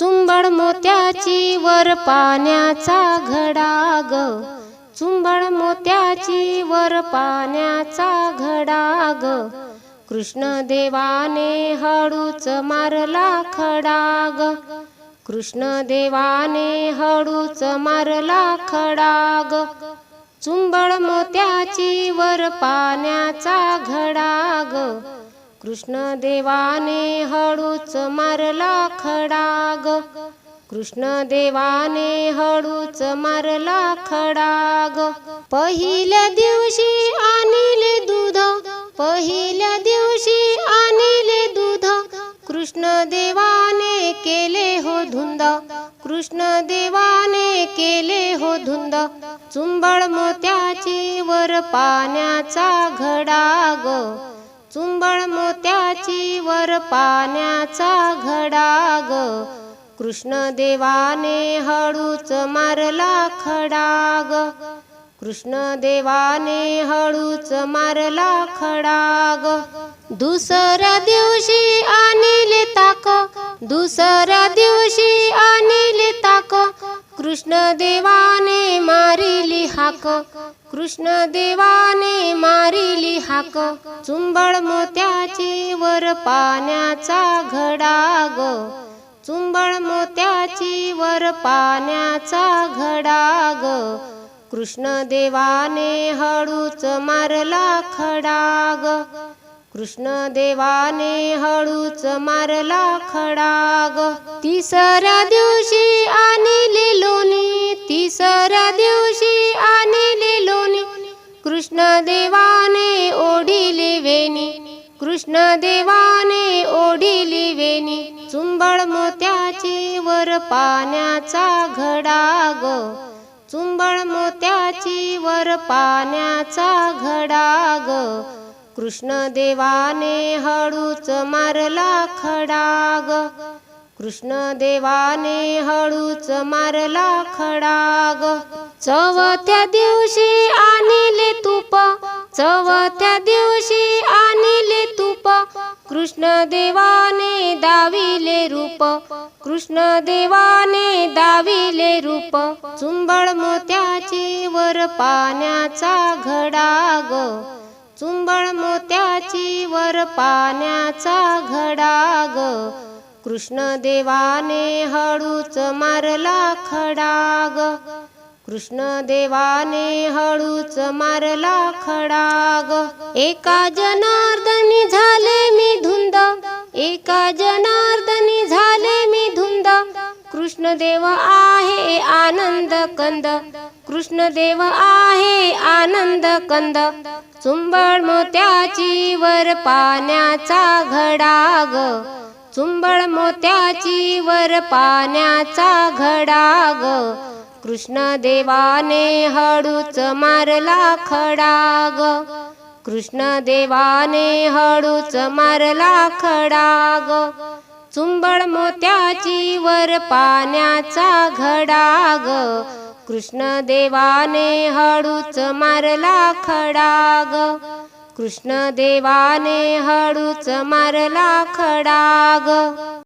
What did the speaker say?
चुंबळ मोत्याची वर पाण्याचा घडाग. चुंबळ मोत्याची वर पाण्याचा घडाग. कृष्णदेवाने कृष्ण देवाने हळूच मारला खडाग. कृष्ण देवाने हळूच मारला खडाग. चुंबळ मोत्याची वर पाण्याचा घडाग. कृष्णदेवाने कृष्ण देवाने हळूच मारला खडाग. कृष्णदेवाने कृष्ण देवाने हळूच मारला खडाग. पहिल्या दिवशी आणले दूध पहिल्या दिवशी आणले दूध. कृष्ण देवाने केले हो धुंद कृष्ण देवाने केले हो धुंद. चुंबळ मोत्याची वर पाण्याचा घडाग. चुंबळ मोत्याची वर पाण्याचा घडाग. कृष्णदेवाने हळूच मारला खडाग. कृष्णदेवाने हळूच मारला खडाग. दुसऱ्या दिवशी आणले ताक. दुसऱ्या दिवशी आणले ताक. कृष्णदेवाने हाक. कृष्ण देवाने मारिली हाक. चुंबळ मोत्याची वर पाण्याचा घडा ग चुंबळ मोत्याची वर पाण्याचा घडा ग कृष्ण देवाने हळूच मारला खडाग. ग कृष्ण देवाने हळूच मारला खडाग. तिसऱ्या दिवशी आणले लोणी. तिसऱ्या दिवशी कृष्ण देवाने ओढिली वेणी. कृष्ण देवाने ओढिली वेणी. चुंबळ मोत्याची वर पाण्याचा घडा ग चुंबळ मोत्याची वर पाण्याचा घडा ग कृष्ण देवाने हळूच मारला खडा ग कृष्ण देवाने हळूच मारला खडाग. चवथ्या दिवशी आणले तूप. चवथ्या दिवशी आणले तूप. कृष्ण देवाने दाविले रूप. कृष्ण देवाने दाविले रूप. चुंबळ मोत्याची वर पाण्याचा घडा चुंबळ मोत्याची वर पाण्याचा घडाग. कृष्णदेवाने कृष्ण देवाने हळूच मारला खडाग. कृष्णदेवाने कृष्ण देवाने हळूच मारला खडाग. एका जनार्दनी झाले मी धुंद. एका जनार्दनी झाले मी धुंद. कृष्ण देव आहे आनंद कंद. कृष्ण देव आहे आनंद कंद. चुंबळ मोत्याची वर पाण्याचा घडाग. चुंबळ मोत्याची वर पाण्याचा घडाग. कृष्णदेवाने कृष्ण देवाने हळूच मारला खडाग. ग कृष्ण देवाने हळूच मारला खडाग. चुंबळ मोत्याची वर पाण्याचा घडाग. कृष्णदेवाने कृष्ण देवाने हळूच मारला खडाग. कृष्णदेवाने हळूच मारला खडा ग